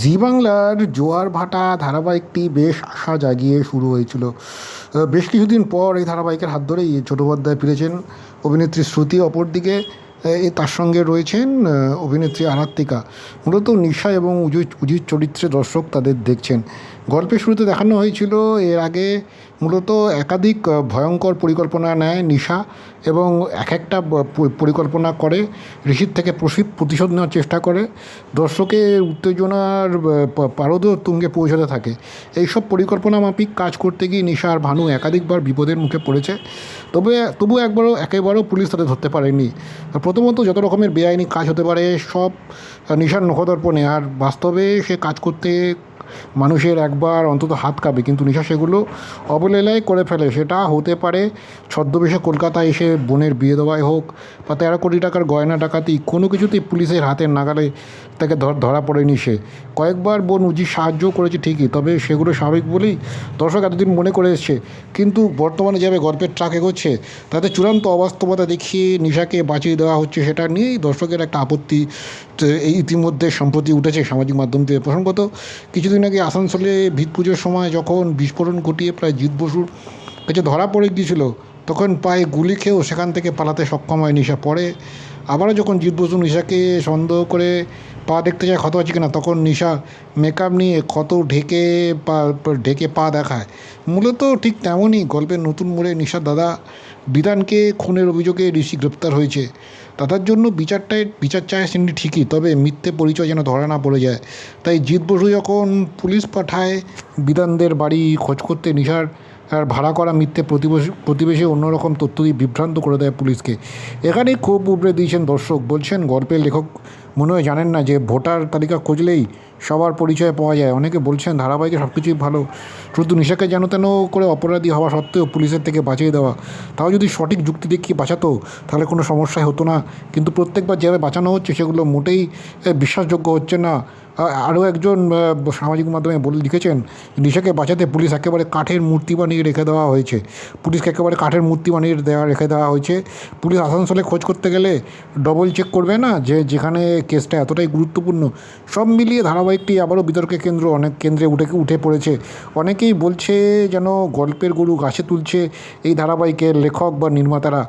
জি বাংলার জোয়ার ভাটা ধারাবাহিকটি বেশ আশা জাগিয়ে শুরু হয়েছিল। বেশ কিছুদিন পর এই ধারাবাহিকের হাত ধরেই ছোটোপাধ্যায় ফিরেছেন অভিনেত্রী শ্রুতি, অপরদিকে তার সঙ্গে রয়েছেন অভিনেত্রী আরাত্মিকা মূলত নিশা এবং উজির উজির চরিত্রে দর্শক তাদের দেখছেন। গল্পের শুরুতে দেখানো হয়েছিল এর আগে মূলত একাধিক ভয়ঙ্কর পরিকল্পনা নেয় নিশা এবং এক একটা পরিকল্পনা করে। ঋষির থেকে প্রতিশোধ নেওয়ার চেষ্টা করে। দর্শকের উত্তেজনার আহ, পা- পারদ তুঙ্গে পৌঁছাতে থাকে। এইসব পরিকল্পনা মাফিক কাজ করতে গিয়ে নিশা আর ভানু একাধিকবার বিপদের মুখে পড়েছে। তবে তবু একবারও একেবারেও পুলিশ তাদের ধরতে পারেনি। প্রথমত যত রকমের বেআইনি কাজ হতে পারে, সব নিশার নখদর্পণে। আর বাস্তবে সে কাজ করতে মানুষের একবার অন্তত হাত কাঁপে, কিন্তু নিশা সেগুলো অবলীলায় করে ফেলে। সেটা হতে পারে ছদ্মবেশে কলকাতা এসে বোনের বিয়ে দেওয়াই হোক, বা তেরো কোটি টাকার গয়না ডাকাতি, কোনো কিছুতেই পুলিশের হাতের নাগালে তাকে ধর- পড়েনি সে। কয়েকবার বোন উজি সাহায্য করেছে ঠিকই, তবে সেগুলো স্বাভাবিক বলেই দর্শক এতদিন মনে করে এসছে। কিন্তু বর্তমানে যেভাবে গল্পের ট্রাক এগোচ্ছে, তাতে চূড়ান্ত অবাস্তবতা দেখিয়ে নিশাকে বাঁচিয়ে দেওয়া হচ্ছে সেটা নিয়েই দর্শকের একটা আপত্তি এই ইতিমধ্যে সম্প্রতি উঠেছে সামাজিক মাধ্যম থেকে। প্রসঙ্গত, কিছুদিন আগে আসানসোলে ভিত পুজোর সময় যখন বিস্ফোরণ ঘটিয়ে প্রায় জিৎ বসুর কাছে ধরা পড়ে গিয়েছিল তখন পায়ে গুলি খেয়েও সেখান থেকে পালাতে সক্ষম হয় নিশা পরে আবারও যখন জিৎ বসু নিশাকে সন্দেহ করে পা দেখতে যায় ক্ষত আছে কিনা, তখন নিশা মেকআপ নিয়ে ক্ষত ঢেকে পা ঢেকে পা দেখায়। মূলত ঠিক তেমনই গল্পের নতুন মোড়ে নিশার দাদা বিধানকে খুনের অভিযোগে ঋষি গ্রেপ্তার হয়েছে। দাদার জন্য বিচারটাই বিচার চায় সিন্ডি ঠিকই, তবে মিথ্যে পরিচয় যেন ধরা না পড়ে যায়। তাই জিৎ বসু যখন পুলিশ পাঠায়, বিধানদের বাড়ি খোঁজ করতে নিশার আর ভাড়া করা মিথ্যে প্রতিবেশী প্রতিবেশী অন্যরকম তথ্য দিয়ে বিভ্রান্ত করে দেয় পুলিশকে। এখানেই ক্ষোভ উবড়ে দিয়েছেন দর্শক। বলছেন, গল্পের লেখক মনে হয় জানেন না যে ভোটার তালিকা খুঁজলেই সবার পরিচয় পাওয়া যায়। অনেকে বলছেন, ধারাবাহিকে সব কিছুই ভালো। শুধু নিশাকে যেন তেন করে অপরাধী হওয়া সত্ত্বেও পুলিশের থেকে বাঁচিয়ে দেওয়া। তাও যদি সঠিক যুক্তি দেখিয়ে বাঁচাতো, তাহলে কোনো সমস্যাই হতো না। কিন্তু প্রত্যেকবার যেভাবে বাঁচানো হচ্ছে, সেগুলো মোটেই বিশ্বাসযোগ্য হচ্ছে না। আরও একজন সামাজিক মাধ্যমে বলে, লিখেছেন, নিশাকে বাঁচাতে পুলিশ একেবারে কাঠের মূর্তি বানিয়ে রেখে দেওয়া হয়েছে। পুলিশকে একেবারে কাঠের মূর্তি বানিয়ে দেওয়া রেখে দেওয়া হয়েছে। পুলিশ আসানসোলে খোঁজ করতে গেলে ডবল চেক করবে না? যে যেখানে কেসটা এতটাই গুরুত্বপূর্ণ, সব মিলিয়ে ধারাবাহিকটি আবারও বিতর্কের কেন্দ্র, অনেক কেন্দ্রে উঠে উঠে পড়েছে। অনেকেই বলছে যেন গল্পের গরু গাছে তুলছে এই ধারাবাহিকের লেখক বা নির্মাতারা।